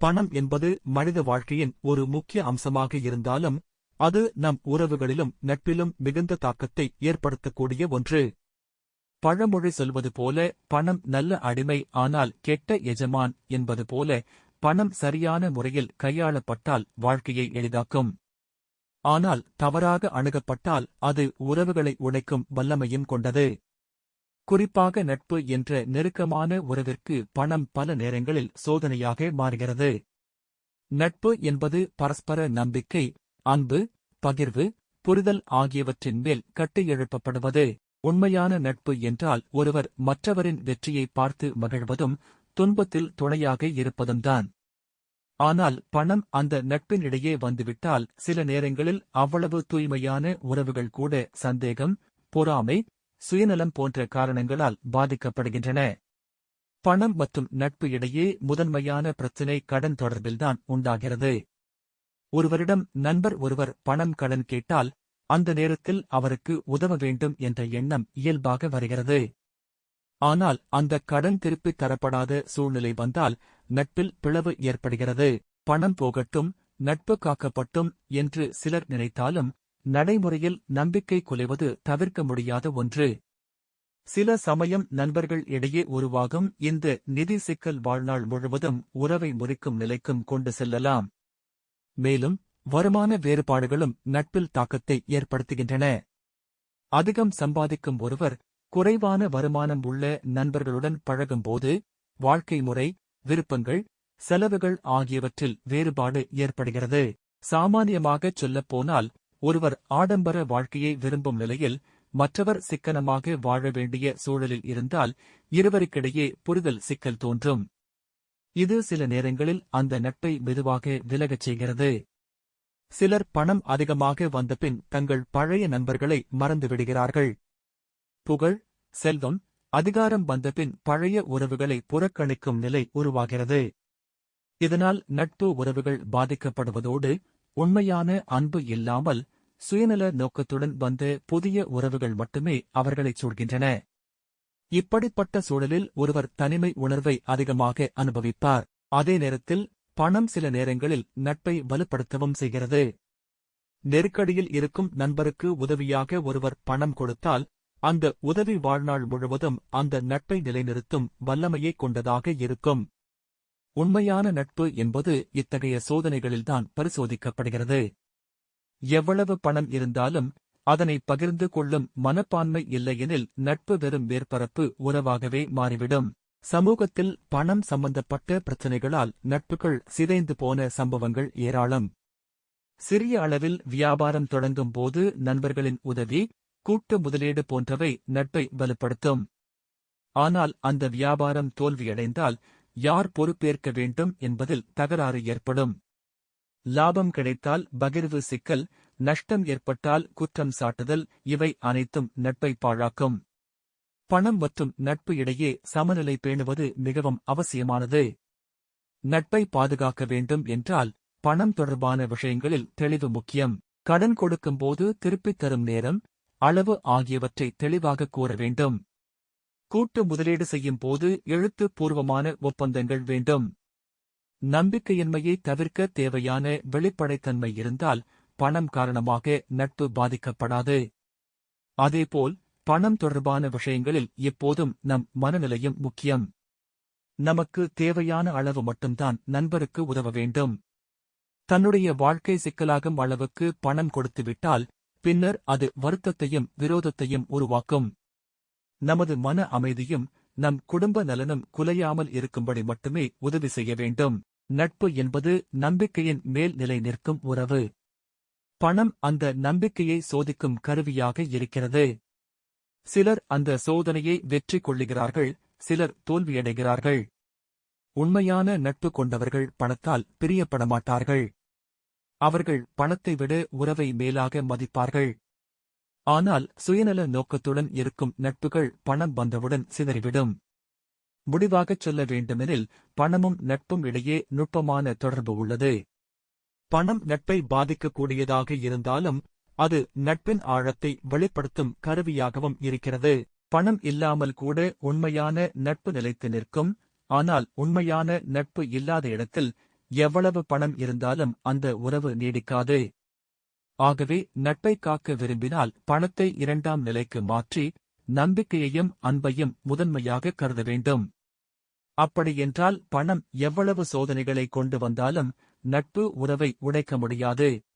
பணம் என்பது மனித வாழ்க்கையின் ஒரு முக்கிய அம்சமாக இருந்தாலும் அது நம் உறவுகளிலும் நட்பிலும் மிகுந்த தாக்கத்தை ஏற்படுத்தக்கூடிய ஒன்று. பழமொழி சொல்வது போல பணம் நல்ல அடிமை ஆனால் கெட்ட எஜமான் என்பது போல பணம் சரியான முறையில் கையாளப்பட்டால் வாழ்க்கையை எளிதாக்கும். ஆனால் தவறாக அணுகப்பட்டால் அது உறவுகளை உடைக்கும் வல்லமையும் கொண்டது. குறிப்பாக நட்பு என்ற நெருக்கமான உறவிற்கு பணம் பல நேரங்களில் சோதனையாக மாறுகிறது. நட்பு என்பது பரஸ்பர நம்பிக்கை அன்பு பகிர்வு புரிதல் ஆகியவற்றின் மேல் கட்டியெழுப்பப்படுவது. உண்மையான நட்பு என்றால் ஒருவர் மற்றவரின் வெற்றியை பார்த்து மகிழ்வதும் துன்பத்தில் துணையாக இருப்பதும்தான் ஆனால் பணம் அந்த நட்பினிடையே வந்துவிட்டால் சில நேரங்களில் அவ்வளவு தூய்மையான உறவுகள் கூட சந்தேகம் பொறாமை சுயநலம் போன்ற காரணங்களால் பாதிக்கப்படுகின்றன. பணம் மற்றும் நட்பு இடையே முதன்மையான பிரச்சினை கடன் தொடர்பில்தான் உண்டாகிறது. ஒருவரிடம் நண்பர் ஒருவர் பணம் கடன் கேட்டால் அந்த நேரத்தில் அவருக்கு உதவ வேண்டும் என்ற எண்ணம் இயல்பாக வருகிறது. ஆனால் அந்த கடன் திருப்பித் தரப்படாத சூழ்நிலை வந்தால் நட்பில் பிளவு ஏற்படுகிறது. பணம் போகட்டும் நட்பு காக்கப்பட்டும் என்று சிலர் நினைத்தாலும் நடைமுறையில் நம்பிக்கை குலைவது தவிர்க்க முடியாத ஒன்று. சில சமயம் நண்பர்கள் இடையே உருவாகும் இந்த நிதி சிக்கல் வாழ்நாள் முழுவதும் உறவை முறிக்கும் நிலைக்கும் கொண்டு செல்லலாம். மேலும் வருமான வேறுபாடுகளும் நட்பில் தாக்கத்தை ஏற்படுத்துகின்றன. அதிகம் சம்பாதிக்கும் ஒருவர் குறைவான வருமானம் உள்ள நண்பர்களுடன் பழகும்போது வாழ்க்கை முறை விருப்பங்கள் செலவுகள் ஆகியவற்றில் வேறுபாடு ஏற்படுகிறது. சாமானியமாகச் சொல்லப்போனால் ஒருவர் ஆடம்பர வாழ்க்கையை விரும்பும் நிலையில் மற்றவர் சிக்கனமாக வாழ வேண்டிய சூழலில் இருந்தால் இருவருக்கிடையே புரிதல் சிக்கல் தோன்றும். இது சில நேரங்களில் அந்த நட்பை மெதுவாக விலகச் செய்கிறது. சிலர் பணம் அதிகமாக வந்தபின் தங்கள் பழைய நண்பர்களை மறந்துவிடுகிறார்கள் புகழ் செல்வம் அதிகாரம் வந்தபின் பழைய உறவுகளை புறக்கணிக்கும் நிலை உருவாகிறது. இதனால் நட்பு உறவுகள் பாதிக்கப்படுவதோடு உண்மையான அன்பு இல்லாமல் சுயநல நோக்கத்துடன் வந்த புதிய உறவுகள் மட்டுமே அவர்களைச் சூழ்கின்றன. இப்படிப்பட்ட சூழலில் ஒருவர் தனிமை உணர்வை அதிகமாக அனுபவிப்பார். அதே நேரத்தில் பணம் சில நேரங்களில் நட்பை வலுப்படுத்தவும் செய்கிறது. நெருக்கடியில் இருக்கும் நண்பருக்கு உதவியாக ஒருவர் பணம் கொடுத்தால் அந்த உதவி வாழ்நாள் முழுவதும் அந்த நட்பை நிலைநிறுத்தும் வல்லமையை கொண்டதாக இருக்கும். உண்மையான நட்பு என்பது இத்தகைய சோதனைகளில்தான் பரிசோதிக்கப்படுகிறது. எவ்வளவு பணம் இருந்தாலும் அதனை பகிர்ந்து கொள்ளும் மனப்பான்மை இல்லையெனில் நட்பு வெறும் மேற்பரப்பு உறவாகவே மாறிவிடும். சமூகத்தில் பணம் சம்பந்தப்பட்ட பிரச்சினைகளால் நட்புகள் சிதைந்து போன சம்பவங்கள் ஏராளம். சிறிய அளவில் வியாபாரம் தொடங்கும் போது நண்பர்களின் உதவி கூட்டு முதலீடு போன்றவை நட்பை வலுப்படுத்தும். ஆனால் அந்த வியாபாரம் தோல்வியடைந்தால் யார் பொறுப்பேற்க வேண்டும் என்பதில் தகராறு ஏற்படும். லாபம் கிடைத்தால் பகிர்வு சிக்கல் நஷ்டம் ஏற்பட்டால் குற்றம் சாட்டுதல் இவை அனைத்தும் நட்பை பாழாக்கும். பணம் மற்றும் நட்பு இடையே சமநிலை பேணுவது மிகவும் அவசியமானது. நட்பை பாதுகாக்க வேண்டும் என்றால் பணம் தொடர்பான விஷயங்களில் தெளிவு முக்கியம். கடன் கொடுக்கும்போது திருப்பித் தரும் நேரம் அளவு ஆகியவற்றை தெளிவாக கூற வேண்டும். கூட்டு முதலீடு செய்யும் போது எழுத்துப்பூர்வமான ஒப்பந்தங்கள் வேண்டும். நம்பிக்கையின்மையை தவிர்க்க தேவையான வெளிப்படைத்தன்மை இருந்தால் பணம் காரணமாக நட்பு பாதிக்கப்படாது. அதேபோல் பணம் தொடர்பான விஷயங்களில் எப்போதும் நம் மனநிலையும் முக்கியம். நமக்கு தேவையான அளவு மட்டும்தான் நண்பருக்கு உதவ வேண்டும். தன்னுடைய வாழ்க்கை சிக்கலாகும் அளவுக்கு பணம் கொடுத்துவிட்டால் பின்னர் அது வருத்தத்தையும் விரோதத்தையும் உருவாக்கும். நமது மன அமைதியும் நம் குடும்ப நலனும் குலையாமல் இருக்கும்படி மட்டுமே உதவி செய்ய வேண்டும். நட்பு என்பது நம்பிக்கையின் மேல் நிலை நிற்கும் உறவு. பணம் அந்த நம்பிக்கையை சோதிக்கும் கருவியாக இருக்கிறது. சிலர் அந்த சோதனையை வெற்றி கொள்ளுகிறார்கள் சிலர் தோல்வியடைகிறார்கள். உண்மையான நட்பு கொண்டவர்கள் பணத்தால் பிரியப்படமாட்டார்கள். அவர்கள் பணத்தை விட உறவை மேலாக மதிப்பார்கள். ஆனால் சுயநல நோக்கத்துடன் இருக்கும் நட்புகள் பணம் வந்தவுடன் சிதறிவிடும். முடிவாகச் சொல்ல வேண்டுமெனில் பணமும் நட்பும் இடையே நுட்பமான தொடர்பு உள்ளது. பணம் நட்பை பாதிக்கக்கூடியதாக இருந்தாலும் அது நட்பின் ஆழத்தை வெளிப்படுத்தும் கருவியாகவும் இருக்கிறது. பணம் இல்லாமல் கூட உண்மையான நட்பு நிலைத்து நிற்கும். ஆனால் உண்மையான நட்பு இல்லாத இடத்தில் எவ்வளவு பணம் இருந்தாலும் அந்த உறவு நீடிக்காது. ஆகவே நட்பை காக்க விரும்பினால் பணத்தை இரண்டாம் நிலைக்கு மாற்றி நம்பிக்கையையும் அன்பையும் முதன்மையாக கருத வேண்டும். அப்படியென்றால் பணம் எவ்வளவு சோதனைகளை கொண்டு வந்தாலும் நட்பு உறவை உடைக்க முடியாது.